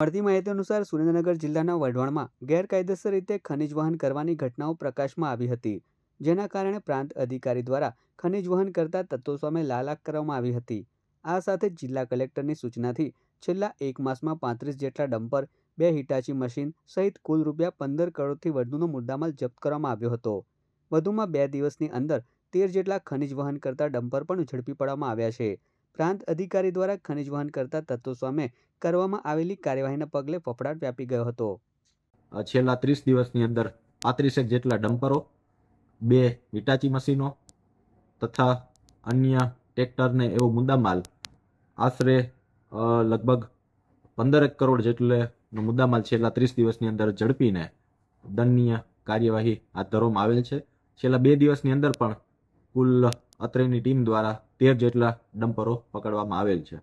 મળતી માહિતી અનુસાર સુરેન્દ્રનગર જિલ્લાના વઢવાણમાં ગેરકાયદેસર રીતે ખનિજ વહન કરવાની ઘટનાઓ પ્રકાશમાં આવી હતી, જેના કારણે પ્રાંત અધિકારી દ્વારા ખનિજ વહન કરતા તત્વો સામે લાલાક કરવામાં આવી હતી. આ સાથે જિલ્લા કલેક્ટરની સૂચનાથી છેલ્લા એક માસમાં પાંત્રીસ જેટલા ડમ્પર, બે હિટાચી મશીન સહિત કુલ રૂપિયા પંદર કરોડથી વધુનો મુદ્દામાલ જપ્ત કરવામાં આવ્યો હતો. વધુમાં બે દિવસની અંદર તેર જેટલા ખનિજ વહન કરતા ડમ્પર પણ ઝડપી પાડવામાં આવ્યા છે. પ્રાંત અધિકારી દ્વારા ખનિજ વહન કરતા તત્વો સામે કરવામાં આવેલી કાર્યવાહીના પગલે ફફડાટ વ્યાપી ગયો હતો. છેલ્લા ત્રીસ દિવસની અંદર પાંત્રીસેક જેટલા ડમ્પરો, બે હિટાચી મશીનો તથા અન્ય ટ્રેક્ટરને એવો મુદ્દામાલ આશરે લગભગ પંદરેક કરોડ જેટલે મુદ્દામાલ છેલ્લા ત્રીસ દિવસની અંદર ઝડપીને દંડનીય કાર્યવાહી હાથ ધરવામાં આવેલ છે. છેલ્લા બે દિવસની અંદર પણ કુલ અત્રેની ટીમ દ્વારા તેર જેટલા ડમ્પરો પકડવામાં આવેલ છે.